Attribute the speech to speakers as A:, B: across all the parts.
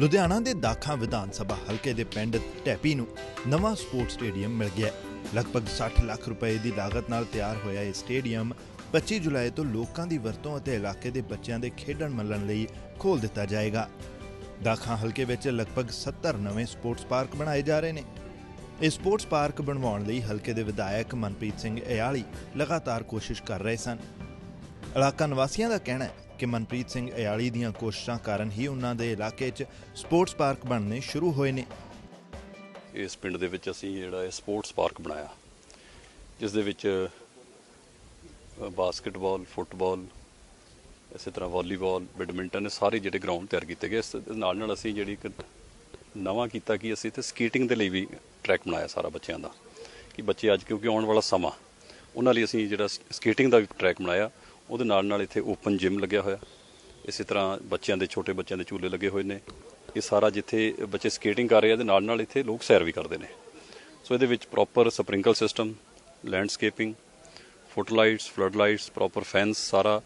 A: ਲੁਧਿਆਣਾ ਦੇ ਦਾਖਾਂ ਵਿਧਾਨ ਸਭਾ ਹਲਕੇ ਦੇ ਪਿੰਡ ਟੈਪੀ ਨੂੰ ਨਵਾਂ ਸਪੋਰਟਸ ਸਟੇਡੀਅਮ ਮਿਲ ਗਿਆ। ਲਗਭਗ 60 ਲੱਖ ਰੁਪਏ ਦੀ ਲਾਗਤ ਨਾਲ ਤਿਆਰ ਹੋਇਆ ਇਹ ਸਟੇਡੀਅਮ 25 ਜੁਲਾਈ ਤੋਂ ਲੋਕਾਂ ਦੀ ਵਰਤੋਂ ਅਤੇ ਇਲਾਕੇ ਦੇ ਬੱਚਿਆਂ ਦੇ ਖੇਡਣ ਮੱਲਣ ਲਈ ਖੋਲ ਦਿੱਤਾ ਜਾਏਗਾ। ਦਾਖਾਂ ਹਲਕੇ ਵਿੱਚ ਲਗਭਗ 70 ਨਵੇਂ ਸਪੋਰਟਸ ਪਾਰਕ ਬਣਾਏ ਜਾ ਰਹੇ ਨੇ। ਇਹ ਸਪੋਰਟਸ ਪਾਰਕ ਬਣਵਾਉਣ ਲਈ ਹਲਕੇ ਦੇ ਵਿਧਾਇਕ ਮਨਪ੍ਰੀਤ ਸਿੰਘ ਇਆਲੀ ਲਗਾਤਾਰ ਕੋਸ਼ਿਸ਼ ਕਰ ਰਹੇ ਸਨ। ਇਲਾਕਾ ਨਿਵਾਸੀਆਂ ਦਾ ਕਹਿਣਾ ਹੈ ਕਿ ਮਨਪ੍ਰੀਤ ਸਿੰਘ ਇਆਲੀ ਦੀਆਂ ਕੋਸ਼ਿਸ਼ਾਂ ਕਾਰਨ ਹੀ ਉਹਨਾਂ ਦੇ ਇਲਾਕੇ 'ਚ ਸਪੋਰਟਸ ਪਾਰਕ ਬਣਨੇ ਸ਼ੁਰੂ ਹੋਏ ਨੇ।
B: ਇਸ ਪਿੰਡ ਦੇ ਵਿੱਚ ਅਸੀਂ ਜਿਹੜਾ ਇਹ ਸਪੋਰਟਸ ਪਾਰਕ ਬਣਾਇਆ। ਜਿਸ ਦੇ ਵਿੱਚ ਅ, ਬਾਸਕਟਬਾਲ ਫੁੱਟਬਾਲ ਇਸੇ ਤਰ੍ਹਾਂ ਵਾਲੀਬਾਲ ਬੈਡਮਿੰਟਨ ਇਹ ਸਾਰੇ ਜਿਹੜੇ ਗਰਾਊਂਡ ਤਿਆਰ ਕੀਤੇ ਗਏ। ਇਸ ਨਾਲ ਨਾਲ ਅਸੀਂ ਜਿਹੜੀ ਇੱਕ ਨਵਾਂ ਕੀਤਾ ਕਿ ਅਸੀਂ ਤੇ ਸਕੇਟਿੰਗ ਦੇ ਲਈ ਵੀ ਟਰੈਕ ਬਣਾਇਆ ਸਾਰਾ ਬੱਚਿਆਂ ਦਾ। ਕਿ ਬੱਚੇ ਅੱਜ ਕਿਉਂਕਿ ਆਉਣ ਵਾਲਾ ਸਮਾਂ ਉਹਨਾਂ ਲਈ ਅਸੀਂ ਜਿਹੜਾ ਸਕੇਟਿੰਗ ਦਾ ਵੀ ਟਰੈਕ ਬਣਾਇਆ। ਉਹਦੇ ਨਾਲ ਨਾਲ ਇੱਥੇ ਓਪਨ ਜਿਮ ਲੱਗਿਆ ਹੋਇਆ। ਇਸੇ ਤਰ੍ਹਾਂ ਬੱਚਿਆਂ ਦੇ, ਛੋਟੇ ਬੱਚਿਆਂ ਦੇ ਝੂਲੇ ਲੱਗੇ ਹੋਏ ਨੇ। ਇਹ ਸਾਰਾ ਜਿੱਥੇ ਬੱਚੇ ਸਕੇਟਿੰਗ ਕਰ ਰਹੇ ਆ ਦੇ ਨਾਲ ਨਾਲ ਇੱਥੇ ਲੋਕ ਸੈਰ ਵੀ ਕਰਦੇ ਨੇ। ਸੋ ਇਹਦੇ ਵਿੱਚ proper sprinkle system landscaping foot lights flood lights proper fence ਸਾਰਾ।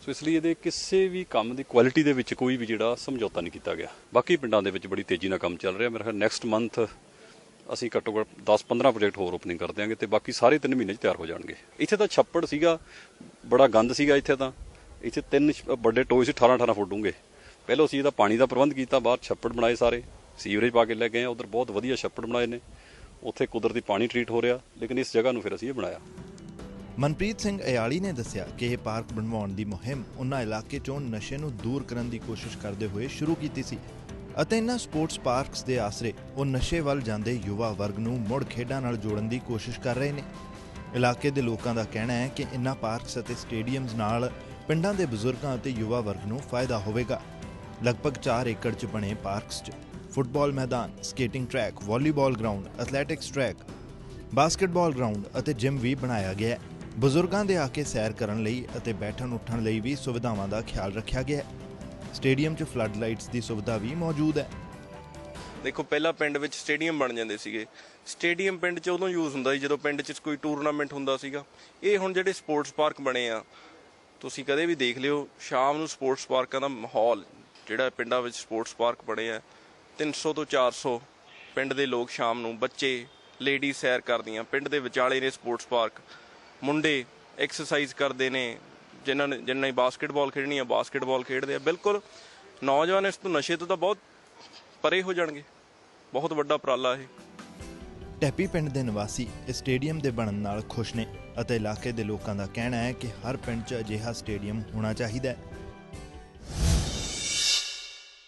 B: ਸੋ ਇਸ ਲਈ ਇਹਦੇ ਕਿਸੇ ਵੀ ਕੰਮ ਦੀ ਕੁਆਲਿਟੀ ਦੇ ਵਿੱਚ ਕੋਈ ਵੀ ਜਿਹੜਾ ਸਮਝੌਤਾ ਨਹੀਂ ਕੀਤਾ ਗਿਆ। ਬਾਕੀ ਪਿੰਡਾਂ ਦੇ ਵਿੱਚ ਬੜੀ ਤੇਜ਼ੀ ਨਾਲ ਕੰਮ ਚੱਲ ਰਿਹਾ। ਮੇਰੇ ਖਿਆਲ ਨੈਕਸਟ ਮੰਥ ਅਸੀਂ ਘੱਟੋ ਘੱਟ 10-15 ਪ੍ਰੋਜੈਕਟ ਹੋਰ ਓਪਨਿੰਗ ਕਰ ਦਿਆਂਗੇ ਤੇ ਬਾਕੀ ਸਾਰੇ 3 ਮਹੀਨੇ 'ਚ ਤਿਆਰ ਹੋ ਜਾਣਗੇ। ਇੱਥੇ ਤਾਂ ਛੱਪੜ ਸੀਗਾ, ਬੜਾ ਗੰਦ ਸੀਗਾ ਇੱਥੇ ਤਾਂ। ਇੱਥੇ ਤਿੰਨ ਵੱਡੇ ਟੋਏ ਸੀ 18-18 ਫੁੱਟ ਡੂੰਘੇ ਪਹਿਲਾਂ ਅਸੀਂ ਇਹਦਾ ਪਾਣੀ ਦਾ ਪ੍ਰਬੰਧ ਕੀਤਾ, ਬਾਹਰ ਛੱਪੜ ਬਣਾਏ ਸਾਰੇ। ਸੀਵਰੇਜ ਪਾ ਕੇ ਲੈ ਗਏ ਉਧਰ ਬਹੁਤ ਵਧੀਆ ਛੱਪੜ ਬਣਾਏ ਨੇ। ਉੱਥੇ ਕੁਦਰਤੀ ਪਾਣੀ ਟਰੀਟ ਹੋ ਰਿਹਾ, ਲੇਕਿਨ ਇਸ ਜਗ੍ਹਾ ਨੂੰ ਫਿਰ ਅਸੀਂ ਇਹ ਬਣਾਇਆ।
A: ਮਨਪ੍ਰੀਤ ਸਿੰਘ ਅਯਾਲੀ ਨੇ ਦੱਸਿਆ ਕਿ ਇਹ ਪਾਰਕ ਬਣਵਾਉਣ ਦੀ ਮੁਹਿੰਮ ਉਹਨਾਂ ਇਲਾਕੇ 'ਚੋਂ ਨਸ਼ੇ ਨੂੰ ਦੂਰ ਕਰਨ ਦੀ ਕੋਸ਼ਿਸ਼ ਕਰਦੇ ਹੋਏ ਸ਼ੁਰੂ ਕੀਤੀ ਸੀ। ਅਤੇ ਇਹਨਾਂ ਸਪੋਰਟਸ ਪਾਰਕਸ ਦੇ ਆਸਰੇ ਉਹ ਨਸ਼ੇ ਵੱਲ ਜਾਂਦੇ ਯੁਵਾ ਵਰਗ ਨੂੰ ਮੁੜ ਖੇਡਾਂ ਨਾਲ ਜੋੜਨ ਦੀ ਕੋਸ਼ਿਸ਼ ਕਰ ਰਹੇ ਨੇ। ਇਲਾਕੇ ਦੇ ਲੋਕਾਂ ਦਾ ਕਹਿਣਾ ਹੈ ਕਿ ਇਹਨਾਂ ਪਾਰਕਸ ਅਤੇ ਸਟੇਡੀਅਮਸ ਨਾਲ ਪਿੰਡਾਂ ਦੇ ਬਜ਼ੁਰਗਾਂ ਅਤੇ ਯੁਵਾ ਵਰਗ ਨੂੰ ਫਾਇਦਾ ਹੋਵੇਗਾ। ਲਗਭਗ 4 ਏਕੜ 'ਚ ਬਣੇ ਪਾਰਕਸ 'ਚ ਫੁੱਟਬਾਲ ਮੈਦਾਨ, skating track, volleyball ground, athletics track, basketball ground ਅਤੇ ਜਿਮ ਵੀ ਬਣਾਇਆ ਗਿਆ ਹੈ। ਬਜ਼ੁਰਗਾਂ ਦੇ ਆ ਕੇ ਸੈਰ ਕਰਨ ਲਈ ਅਤੇ ਬੈਠਣ ਉੱਠਣ ਲਈ ਵੀ ਸੁਵਿਧਾਵਾਂ ਦਾ ਖਿਆਲ ਰੱਖਿਆ ਗਿਆ ਹੈ। ਸਟੇਡੀਅਮ 'ਚ ਫਲੱਡ ਲਾਈਟਸ ਦੀ ਸੁਵਿਧਾ ਵੀ ਮੌਜੂਦ ਹੈ।
C: ਦੇਖੋ, ਪਹਿਲਾਂ ਪਿੰਡ ਵਿੱਚ ਸਟੇਡੀਅਮ ਬਣ ਜਾਂਦੇ ਸੀਗੇ। ਸਟੇਡੀਅਮ ਪਿੰਡ 'ਚ ਉਦੋਂ ਯੂਜ਼ ਹੁੰਦਾ ਸੀ, ਜਦੋਂ ਪਿੰਡ 'ਚ ਕੋਈ ਟੂਰਨਾਮੈਂਟ ਹੁੰਦਾ ਸੀਗਾ। ਇਹ ਹੁਣ ਜਿਹੜੇ ਸਪੋਰਟਸ ਪਾਰਕ ਬਣੇ ਆ, ਤੁਸੀਂ ਕਦੇ ਵੀ ਦੇਖ ਲਿਓ, ਸ਼ਾਮ ਨੂੰ ਸਪੋਰਟਸ ਪਾਰਕਾਂ ਦਾ ਮਾਹੌਲ, ਜਿਹੜਾ ਪਿੰਡਾਂ ਵਿੱਚ ਸਪੋਰਟਸ ਪਾਰਕ ਬਣੇ ਆ 300 ਤੋਂ 400 ਪਿੰਡ ਦੇ ਲੋਕ ਸ਼ਾਮ ਨੂੰ ਬੱਚੇ ਲੇਡੀ ਸੈਰ ਕਰਦੀਆਂ। ਪਿੰਡ ਦੇ ਵਿਚਾਲੇ ਨੇ ਸਪੋਰਟਸ ਪਾਰਕ ਮੁੰਡੇ ਐਕਸਰਸਾਈਜ਼ ਕਰਦੇ ਨੇ ਜਿਨ੍ਹਾਂ ਨੇ ਜਿਨ੍ਹਾਂ ਨੇ ਬਾਸਕਟਬਾਲ ਖੇਡਣੀ ਆ ਬਾਸਕਟਬਾਲ ਖੇਡਦੇ ਆ। ਬਿਲਕੁਲ ਨੌਜਵਾਨ ਇਸ ਤੋਂ ਨਸ਼ੇ ਤੋਂ ਤਾਂ ਬਹੁਤ ਪਰੇ ਹੋ ਜਾਣਗੇ। ਬਹੁਤ ਵੱਡਾ ਉਪਰਾਲਾ ਇਹ।
A: ਟੈਪੀ ਪਿੰਡ ਦੇ ਨਿਵਾਸੀ ਇਸ ਸਟੇਡੀਅਮ ਦੇ ਬਣਨ ਨਾਲ ਖੁਸ਼ ਨੇ ਅਤੇ ਇਲਾਕੇ ਦੇ ਲੋਕਾਂ ਦਾ ਕਹਿਣਾ ਹੈ ਕਿ ਹਰ ਪਿੰਡ 'ਚ ਅਜਿਹਾ ਸਟੇਡੀਅਮ ਹੋਣਾ ਚਾਹੀਦਾ ਹੈ।